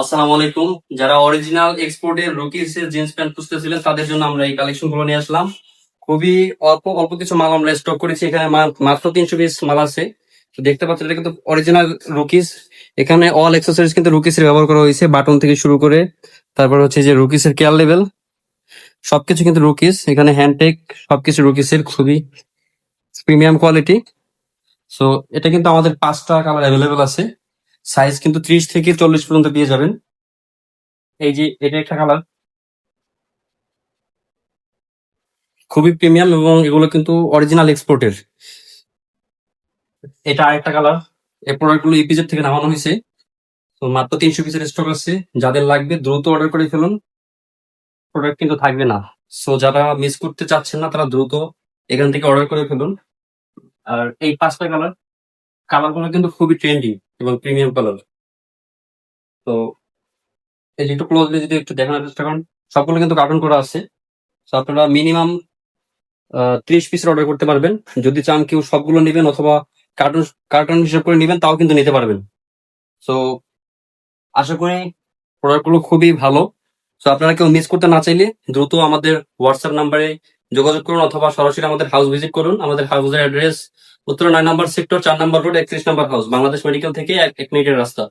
আসসালামু আলাইকুম। যারা অরিজিনাল এক্সপোর্টের রুকিস এর জিন্স প্যান্ট খুঁজতেছিলেন, তাদের জন্য আমরা এই কালেকশনগুলো নিয়ে আসলাম। খুবই অল্প অল্প কিছু মাল আমরা স্টক করেছি। এখানে মাত্র তিনশো পিস মাল আছে। দেখতে পাচ্ছেন, এটা কিন্তু অরিজিনাল রুকিস এখানে অল অ্যাক্সেসরিজ কিন্তু রুকিস এর ব্যবহার করা হয়েছে বাটন থেকে শুরু করে। তারপর হচ্ছে যে রুকিস এর কেয়ার লেভেল সবকিছু কিন্তু রুকিস এখানে হ্যান্ডটেক সবকিছু রুকিস এর, খুবই প্রিমিয়াম কোয়ালিটি সো এটা কিন্তু আমাদের পাঁচটা কালার অ্যাভেলেবেল আছে। সাইজ কিন্তু ত্রিশ থেকে চল্লিশ পর্যন্ত পেয়ে যাবেন। এই যে, এটা একটা কালার। খুবই প্রিমিয়াম এবং এগুলো কিন্তু অরিজিনাল এক্সপোর্টের। এটা আরেকটা কালার। এই প্রোডাক্টগুলো ইপিজেড থেকে নামানো হয়েছে। তো মাত্র তিনশো পিসের স্টক আছে। যাদের লাগবে দ্রুত অর্ডার করে ফেলুন। প্রোডাক্ট কিন্তু থাকবে না। সো যারা মিস করতে চাচ্ছেন না, তারা দ্রুত এখান থেকে অর্ডার করে ফেলুন। আর এই পাঁচটা কালার কালারগুলো কিন্তু খুবই ট্রেন্ডি এবং প্রিমিয়াম কালার তো এই যে একটু ক্লোজলি যদি একটু দেখানোর চেষ্টা করেন, সবগুলো কিন্তু কার্টুন করা আছে। তো আপনারা মিনিমাম ত্রিশ পিসের অর্ডার করতে পারবেন। যদি চান কেউ সবগুলো নেবেন অথবা কার্টুন কার্টুন হিসেব করে নেবেন, তাও কিন্তু নিতে পারবেন। তো আশা করি প্রোডাক্টগুলো খুবই ভালো। তো আপনারা কেউ মিস করতে না চাইলে দ্রুত আমাদের হোয়াটসঅ্যাপ নাম্বারে যোগাযোগ করুন অথবা সরাসরি আমাদের হাউস ভিজিট করুন। আমাদের হাউসের অ্যাড্রেস উত্তর নয় নম্বর সেক্টর চার নম্বর রোড একত্রিশ নম্বর হাউস বাংলাদেশ মেডিকেল থেকে এক মিনিটের রাস্তা।